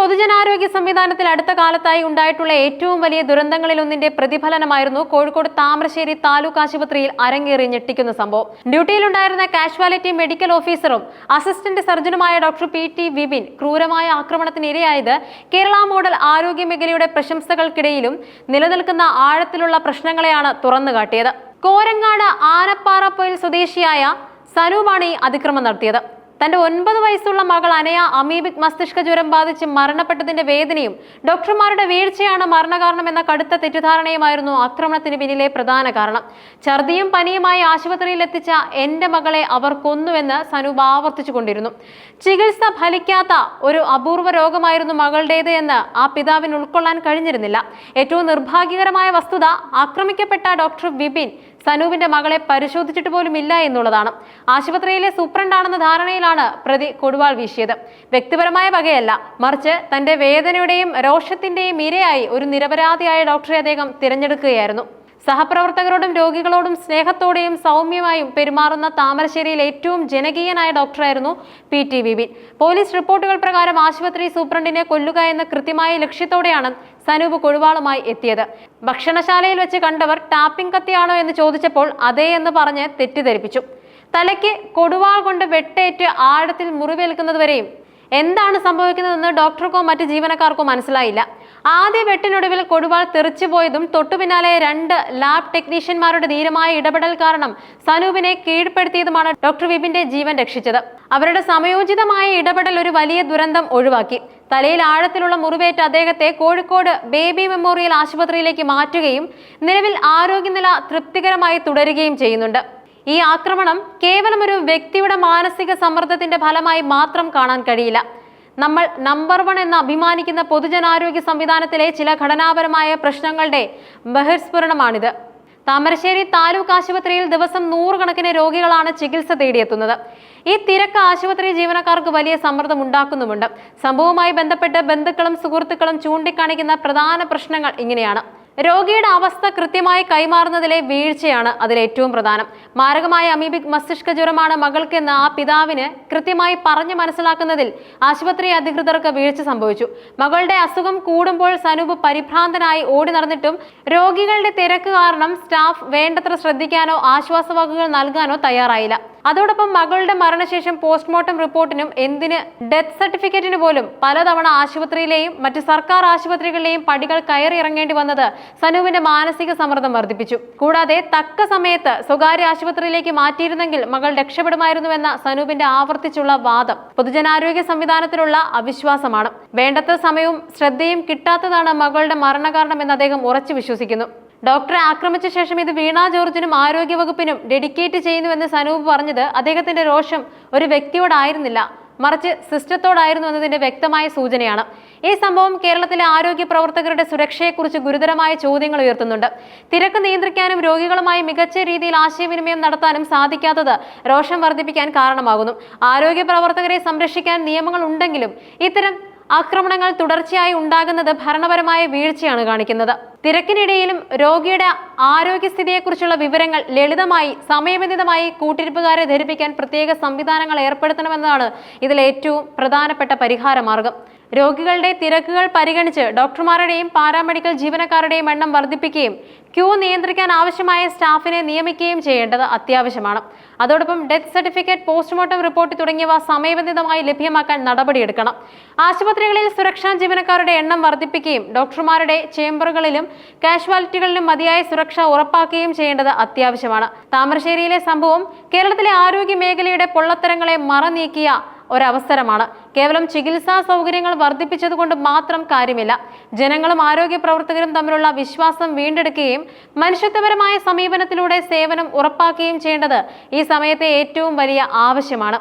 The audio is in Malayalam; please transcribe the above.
പൊതുജനാരോഗ്യ സംവിധാനത്തിൽ അടുത്ത കാലത്തായി ഉണ്ടായിട്ടുള്ള ഏറ്റവും വലിയ ദുരന്തങ്ങളിലൊന്നിന്റെ പ്രതിഫലനമായിരുന്നു കോഴിക്കോട് താമരശ്ശേരി താലൂക്ക് ആശുപത്രിയിൽ അരങ്ങേറി ഞെട്ടിക്കുന്ന സംഭവം. ഡ്യൂട്ടിയിലുണ്ടായിരുന്ന കാഷ്വാലിറ്റി മെഡിക്കൽ ഓഫീസറും അസിസ്റ്റന്റ് സർജനുമായ ഡോക്ടർ പി ടി വിപിൻ ക്രൂരമായ ആക്രമണത്തിന് ഇരയായത് കേരള മോഡൽ ആരോഗ്യ മേഖലയുടെ പ്രശംസകൾക്കിടയിലും നിലനിൽക്കുന്ന ആഴത്തിലുള്ള പ്രശ്നങ്ങളെയാണ് തുറന്നുകാട്ടിയത്. കോരങ്ങാട് ആനപ്പാറപ്പൊയിൽ സ്വദേശിയായ സനൂപാണ് ഈ അതിക്രമം നടത്തിയത്. തന്റെ ഒൻപത് വയസ്സുള്ള മകൾ അനയ അമീബിക് മസ്തിഷ്ക ജ്വരം ബാധിച്ച് മരണപ്പെട്ടതിന്റെ വേദനയും ഡോക്ടർമാരുടെ വീഴ്ചയാണ് മരണകാരണം എന്ന കടുത്ത തെറ്റിദ്ധാരണയുമായിരുന്നു ആക്രമണത്തിന് പിന്നിലെ പ്രധാന കാരണം. ഛർദിയും പനിയുമായി ആശുപത്രിയിൽ എത്തിച്ച എന്റെ മകളെ അവർ കൊന്നുവെന്ന് സനൂപ് ആവർത്തിച്ചു കൊണ്ടിരുന്നു ചികിത്സ ഫലിക്കാത്ത ഒരു അപൂർവ രോഗമായിരുന്നു മകളുടേത് എന്ന് ആ പിതാവിന് ഉൾക്കൊള്ളാൻ കഴിഞ്ഞിരുന്നില്ല. ഏറ്റവും നിർഭാഗ്യകരമായ വസ്തുത ആക്രമിക്കപ്പെട്ട ഡോക്ടർ വിപിൻ സനൂപിന്റെ മകളെ പരിശോധിച്ചിട്ട് പോലും ഇല്ല എന്നുള്ളതാണ്. ആശുപത്രിയിലെ സൂപ്രണ്ടാണെന്ന ധാരണയിലാണ് പ്രതി കൊടുവാൾ വീശിയത്. വ്യക്തിപരമായ വകയല്ല. മറിച്ച് തന്റെ വേദനയുടെയും രോഷത്തിന്റെയും ഇരയായി ഒരു നിരപരാധിയായ ഡോക്ടറെ അദ്ദേഹം തിരഞ്ഞെടുക്കുകയായിരുന്നു. സഹപ്രവർത്തകരോടും രോഗികളോടും സ്നേഹത്തോടെയും സൗമ്യമായും പെരുമാറുന്ന താമരശ്ശേരിയിൽ ഏറ്റവും ജനകീയനായ ഡോക്ടറായിരുന്നു പി ടി വിപിൻ. പോലീസ് റിപ്പോർട്ടുകൾ പ്രകാരം ആശുപത്രി സൂപ്രണ്ടിനെ കൊല്ലുക എന്ന കൃത്യമായ ലക്ഷ്യത്തോടെയാണ് സനൂപ് കൊഴുവാളുമായി എത്തിയത്. ഭക്ഷണശാലയിൽ വെച്ച് കണ്ടവർ ടാപ്പിംഗ് കത്തിയാണോ എന്ന് ചോദിച്ചപ്പോൾ അതേ എന്ന് പറഞ്ഞ് തെറ്റിദ്ധരിപ്പിച്ചു. തലയ്ക്ക് കൊടുവാൾ കൊണ്ട് വെട്ടേറ്റ് ആഴത്തിൽ മുറിവേൽക്കുന്നതുവരെയും എന്താണ് സംഭവിക്കുന്നതെന്ന് ഡോക്ടർക്കോ മറ്റ് ജീവനക്കാർക്കോ മനസ്സിലായില്ല. ആദ്യ വെട്ടിനൊടുവിൽ കൊടുവാൾ തെറിച്ചുപോയതും തൊട്ടു പിന്നാലെ രണ്ട് ലാബ് ടെക്നീഷ്യന്മാരുടെ ധീരമായ ഇടപെടൽ കാരണം സനൂപിനെ കീഴ്പ്പെടുത്തിയതുമാണ് ഡോക്ടർ വിപിന്റെ ജീവൻ രക്ഷിച്ചത്. അവരുടെ സമയോചിതമായ ഇടപെടൽ ഒരു വലിയ ദുരന്തം ഒഴിവാക്കി. തലയിൽ ആഴത്തിലുള്ള മുറിവേറ്റ അദ്ദേഹത്തെ കോഴിക്കോട് ബേബി മെമ്മോറിയൽ ആശുപത്രിയിലേക്ക് മാറ്റുകയും നിലവിൽ ആരോഗ്യനില തൃപ്തികരമായി തുടരുകയും ചെയ്യുന്നുണ്ട്. ഈ ആക്രമണം കേവലം ഒരു വ്യക്തിയുടെ മാനസിക സമ്മർദ്ദത്തിന്റെ ഫലമായി മാത്രം കാണാൻ കഴിയില്ല. നമ്മൾ നമ്പർ വൺ എന്ന് അഭിമാനിക്കുന്ന പൊതുജനാരോഗ്യ സംവിധാനത്തിലെ ചില ഘടനാപരമായ പ്രശ്നങ്ങളുടെ ബഹിർസ്ഫുരണമാണിത് താമരശ്ശേരി താലൂക്ക് ആശുപത്രിയിൽ ദിവസം നൂറുകണക്കിന് രോഗികളാണ് ചികിത്സ തേടിയെത്തുന്നത്. ഈ തിരക്ക് ആശുപത്രി ജീവനക്കാർക്ക് വലിയ സമ്മർദ്ദം ഉണ്ടാക്കുന്നുമുണ്ട്. സംഭവവുമായി ബന്ധപ്പെട്ട് ബന്ധുക്കളും സുഹൃത്തുക്കളും ചൂണ്ടിക്കാണിക്കുന്ന പ്രധാന പ്രശ്നങ്ങൾ ഇങ്ങനെയാണ്. രോഗിയുടെ അവസ്ഥ കൃത്യമായി കൈമാറുന്നതിലെ വീഴ്ചയാണ് അതിലേറ്റവും പ്രധാനം. മാരകമായ അമീബിക് മസ്തിഷ്ക ജ്വരമാണ് മകൾക്കെന്ന് ആ പിതാവിന് കൃത്യമായി പറഞ്ഞു മനസ്സിലാക്കുന്നതിൽ ആശുപത്രി അധികൃതർക്ക് വീഴ്ച സംഭവിച്ചു. മകളുടെ അസുഖം കൂടുമ്പോൾ സനൂപ് പരിഭ്രാന്തനായി ഓടി നടന്നിട്ടും രോഗികളുടെ തിരക്ക് കാരണം സ്റ്റാഫ് വേണ്ടത്ര ശ്രദ്ധിക്കാനോ ആശ്വാസവാക്കുകൾ നൽകാനോ തയ്യാറായില്ല. അതോടൊപ്പം മകളുടെ മരണശേഷം പോസ്റ്റ്മോർട്ടം റിപ്പോർട്ടിനും എന്തിന് ഡെത്ത് സർട്ടിഫിക്കറ്റിന് പോലും പലതവണ ആശുപത്രിയിലെയും മറ്റ് സർക്കാർ ആശുപത്രികളിലെയും പടികൾ കയറി ഇറങ്ങേണ്ടി വന്നത് സനുവിന്റെ മാനസിക സമ്മർദ്ദം വർദ്ധിപ്പിച്ചു. കൂടാതെ തക്ക സമയത്ത് സ്വകാര്യ ആശുപത്രിയിലേക്ക് മാറ്റിയിരുന്നെങ്കിൽ മകൾ രക്ഷപ്പെടുമായിരുന്നുവെന്ന സനൂപിന്റെ ആവർത്തിച്ചുള്ള വാദം പൊതുജനാരോഗ്യ സംവിധാനത്തിലുള്ള അവിശ്വാസമാണ്. വേണ്ടത്ര സമയവും ശ്രദ്ധയും കിട്ടാത്തതാണ് മകളുടെ മരണകാരണം എന്ന് അദ്ദേഹം ഉറച്ചു വിശ്വസിക്കുന്നു. ഡോക്ടറെ ആക്രമിച്ച ശേഷം ഇത് വീണ ജോർജിനും ആരോഗ്യവകുപ്പിനും ഡെഡിക്കേറ്റ് ചെയ്യുന്നുവെന്ന് സനൂപ് പറഞ്ഞത് അദ്ദേഹത്തിന്റെ രോഷം ഒരു വ്യക്തിയോടായിരുന്നില്ല മറിച്ച് സിസ്റ്റത്തോടായിരുന്നു എന്നതിന്റെ വ്യക്തമായ സൂചനയാണ്. ഈ സംഭവം കേരളത്തിലെ ആരോഗ്യ പ്രവർത്തകരുടെ സുരക്ഷയെക്കുറിച്ച് ഗുരുതരമായ ചോദ്യങ്ങൾ ഉയർത്തുന്നുണ്ട്. തിരക്ക് നിയന്ത്രിക്കാനും രോഗികളുമായി മികച്ച രീതിയിൽ ആശയവിനിമയം നടത്താനും സാധിക്കാത്തത് രോഷം വർദ്ധിപ്പിക്കാൻ കാരണമാകുന്നു. ആരോഗ്യ പ്രവർത്തകരെ സംരക്ഷിക്കാൻ നിയമങ്ങൾ ഉണ്ടെങ്കിലും ഇത്തരം ആക്രമണങ്ങൾ തുടർച്ചയായി ഉണ്ടാകുന്നത് ഭരണപരമായ വീഴ്ചയാണ് കാണിക്കുന്നത്. തിരക്കിനിടയിലും രോഗിയുടെ ആരോഗ്യസ്ഥിതിയെക്കുറിച്ചുള്ള വിവരങ്ങൾ ലളിതമായി സമയബന്ധിതമായി കൂട്ടിരിപ്പുകാരെ ധരിപ്പിക്കാൻ പ്രത്യേക സംവിധാനങ്ങൾ ഏർപ്പെടുത്തണമെന്നതാണ് ഇതിൽ ഏറ്റവും പ്രധാനപ്പെട്ട പരിഹാര മാർഗം രോഗികളുടെ തിരക്കുകൾ പരിഗണിച്ച് ഡോക്ടർമാരുടെയും പാരാമെഡിക്കൽ ജീവനക്കാരുടെയും എണ്ണം വർദ്ധിപ്പിക്കുകയും ക്യൂ നിയന്ത്രിക്കാൻ ആവശ്യമായ സ്റ്റാഫിനെ നിയമിക്കുകയും ചെയ്യേണ്ടത് അത്യാവശ്യമാണ്. അതോടൊപ്പം ഡെത്ത് സർട്ടിഫിക്കറ്റ് പോസ്റ്റ്മോർട്ടം റിപ്പോർട്ട് തുടങ്ങിയവ സമയബന്ധിതമായി ലഭ്യമാക്കാൻ നടപടിയെടുക്കണം. ആശുപത്രികളിൽ സുരക്ഷാ ജീവനക്കാരുടെ എണ്ണം വർദ്ധിപ്പിക്കുകയും ഡോക്ടർമാരുടെ ചേംബറുകളിലും കാഷ്വാലിറ്റികളിലും മതിയായ സുരക്ഷ ഉറപ്പാക്കുകയും ചെയ്യേണ്ടത് അത്യാവശ്യമാണ്. താമരശ്ശേരിയിലെ സംഭവം കേരളത്തിലെ ആരോഗ്യ മേഖലയുടെ പൊള്ളത്തരങ്ങളെ മറനീക്കിയ ഒരവസരമാണ്. കേവലം ചികിത്സാ സൗകര്യങ്ങൾ വർദ്ധിപ്പിച്ചതുകൊണ്ട് മാത്രം കാര്യമില്ല. ജനങ്ങളും ആരോഗ്യ പ്രവർത്തകരും തമ്മിലുള്ള വിശ്വാസം വീണ്ടെടുക്കുകയും മനുഷ്യത്വപരമായ സമീപനത്തിലൂടെ സേവനം ഉറപ്പാക്കുകയും ചെയ്യേണ്ടത് ഈ സമയത്തെ ഏറ്റവും വലിയ ആവശ്യമാണ്.